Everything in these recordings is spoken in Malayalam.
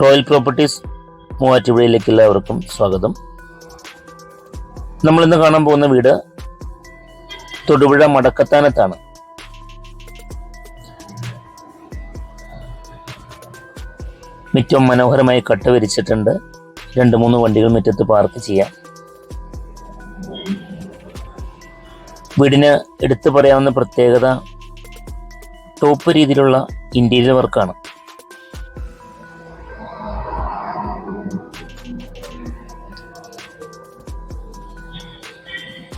റോയൽ പ്രോപ്പർട്ടീസ് മൂവാറ്റുപുഴയിലേക്ക് എല്ലാവർക്കും സ്വാഗതം. നമ്മളിന്ന് കാണാൻ പോകുന്ന വീട് തൊടുപുഴ മടക്കത്താനത്താണ്. മിറ്റം മനോഹരമായി കട്ട വിരിച്ചിട്ടുണ്ട്. രണ്ട് മൂന്ന് വണ്ടികൾ മുറ്റത്ത് പാർക്ക് ചെയ്യാം. വീടിന് എടുത്തു പറയാവുന്ന പ്രത്യേകത ടോപ്പ് രീതിയിലുള്ള ഇന്റീരിയർ വർക്കാണ്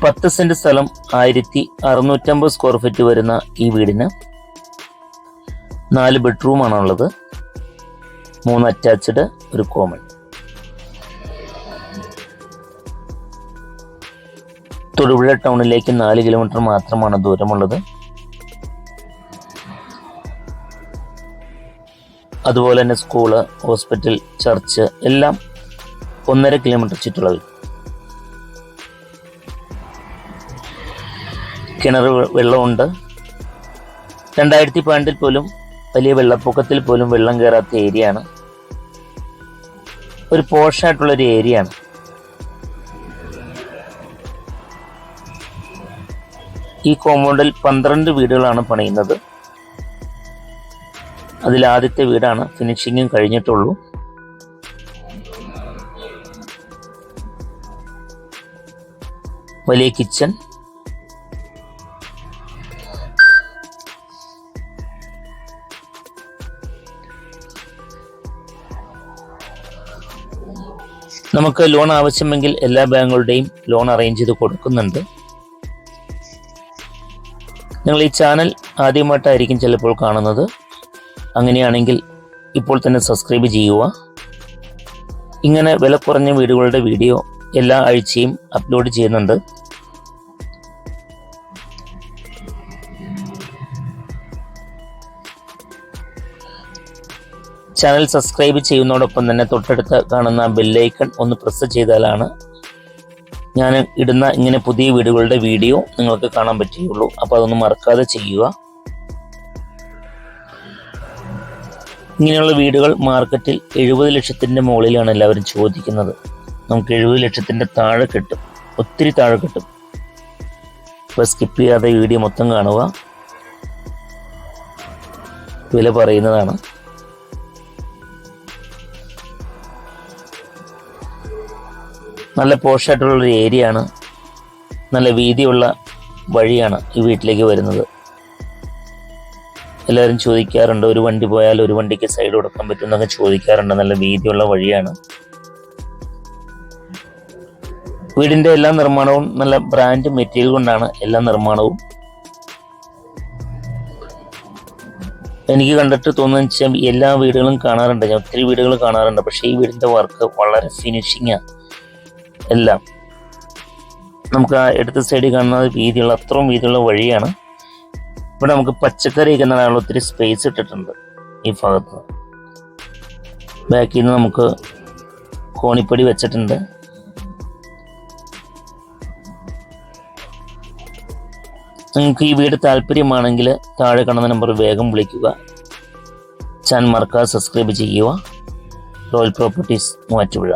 പത്ത് സെന്റ് സ്ഥലം ആയിരത്തി അറുന്നൂറ്റമ്പത് സ്ക്വയർ ഫീറ്റ് വരുന്ന ഈ വീടിന് നാല് ബെഡ്റൂമാണ് ഉള്ളത് മൂന്ന് അറ്റാച്ച്ഡ് ഒരു കോമൺ തൊടുപുഴ ടൗണിലേക്ക് നാല് കിലോമീറ്റർ മാത്രമാണ് ദൂരമുള്ളത്. അതുപോലെ തന്നെ സ്കൂൾ ഹോസ്പിറ്റൽ ചർച്ച് എല്ലാം ഒന്നര കിലോമീറ്റർ ചുറ്റളവിൽ. കിണർ വെള്ളമുണ്ട്. രണ്ടായിരത്തി പണ്ടിൽ പോലും വലിയ വെള്ളപ്പൊക്കത്തിൽ പോലും വെള്ളം കയറാത്ത ഏരിയ ആണ് ഒരു പോഷായിട്ടുള്ളൊരു ഏരിയ ആണ് ഈ കോമ്പൗണ്ടിൽ പന്ത്രണ്ട് വീടുകളാണ് പണിയുന്നത്. അതിൽ ആദ്യത്തെ വീടാണ് ഫിനിഷിങ്ങും കഴിഞ്ഞിട്ടുള്ളൂ. വലിയ കിച്ചൺ നമുക്ക് ലോൺ ആവശ്യമെങ്കിൽ എല്ലാ ബാങ്കുകളുടെയും ലോൺ അറേഞ്ച് ചെയ്ത് കൊടുക്കുന്നുണ്ട്. നിങ്ങൾ ഈ ചാനൽ ആദ്യമായിട്ടായിരിക്കും ചിലപ്പോൾ കാണുന്നത്. അങ്ങനെയാണെങ്കിൽ ഇപ്പോൾ തന്നെ സബ്സ്ക്രൈബ് ചെയ്യുക. ഇങ്ങനെ വില കുറഞ്ഞ വീടുകളുടെ വീഡിയോ എല്ലാ ആഴ്ചയും അപ്ലോഡ് ചെയ്യുന്നുണ്ട്. ചാനൽ സബ്സ്ക്രൈബ് ചെയ്യുന്നതോടൊപ്പം തന്നെ തൊട്ടടുത്ത് കാണുന്ന ബെല്ലൈക്കൺ ഒന്ന് പ്രസ് ചെയ്താലാണ് ഞാൻ ഇടുന്ന ഇങ്ങനെ പുതിയ വീടുകളുടെ വീഡിയോ നിങ്ങൾക്ക് കാണാൻ പറ്റുകയുള്ളൂ. അപ്പോൾ അതൊന്നും മറക്കാതെ ചെയ്യുക. ഇങ്ങനെയുള്ള വീടുകൾ മാർക്കറ്റിൽ എഴുപത് ലക്ഷത്തിന്റെ മുകളിലാണ് എല്ലാവരും ചോദിക്കുന്നത്. നമുക്ക് എഴുപത് ലക്ഷത്തിന്റെ താഴെ കിട്ടും. ഒത്തിരി താഴെ കിട്ടും. ഇപ്പോൾ സ്കിപ്പ് ചെയ്യാതെ വീഡിയോ മൊത്തം കാണുക. വില പറയുന്നതാണ്. നല്ല പോഷായിട്ടുള്ള ഒരു ഏരിയ ആണ് നല്ല വീതിയുള്ള വഴിയാണ് ഈ വീട്ടിലേക്ക് വരുന്നത്. എല്ലാവരും ചോദിക്കാറുണ്ട് ഒരു വണ്ടി പോയാൽ ഒരു വണ്ടിക്ക് സൈഡ് കൊടുക്കാൻ പറ്റും എന്നൊക്കെ ചോദിക്കാറുണ്ട്. നല്ല വീതിയുള്ള വഴിയാണ്. വീടിന്റെ എല്ലാ നിർമ്മാണവും നല്ല ബ്രാൻഡ് മെറ്റീരിയൽ കൊണ്ടാണ് എല്ലാ നിർമ്മാണവും. എനിക്ക് കണ്ടിട്ട് തോന്നുന്ന വെച്ചാൽ എല്ലാ വീടുകളും കാണാറുണ്ട്. ഞാൻ ഒത്തിരി വീടുകൾ കാണാറുണ്ട്. പക്ഷേ ഈ വീടിന്റെ വർക്ക് വളരെ ഫിനിഷിംഗ് എല്ലാം. നമുക്ക് ആ ഇടത്തെ സൈഡിൽ കാണുന്ന വീതിയുള്ള അത്രയും വീതിയുള്ള വഴിയാണ്. ഇവിടെ നമുക്ക് പച്ചക്കറിയൊക്കെ നടാനുള്ള ഒത്തിരി സ്പേസ് ഇട്ടിട്ടുണ്ട് ഈ ഭാഗത്ത്. ബാക്കിൽ നിന്ന് നമുക്ക് കോണിപ്പടി വെച്ചിട്ടുണ്ട്. നിങ്ങൾക്ക് ഈ വീട് താല്പര്യമാണെങ്കിൽ താഴെ കാണുന്ന നമ്പർ വേഗം വിളിക്കുക. ചാൻ മറക്കാതെ സബ്സ്ക്രൈബ് ചെയ്യുക. Royal properties Muvattupuzha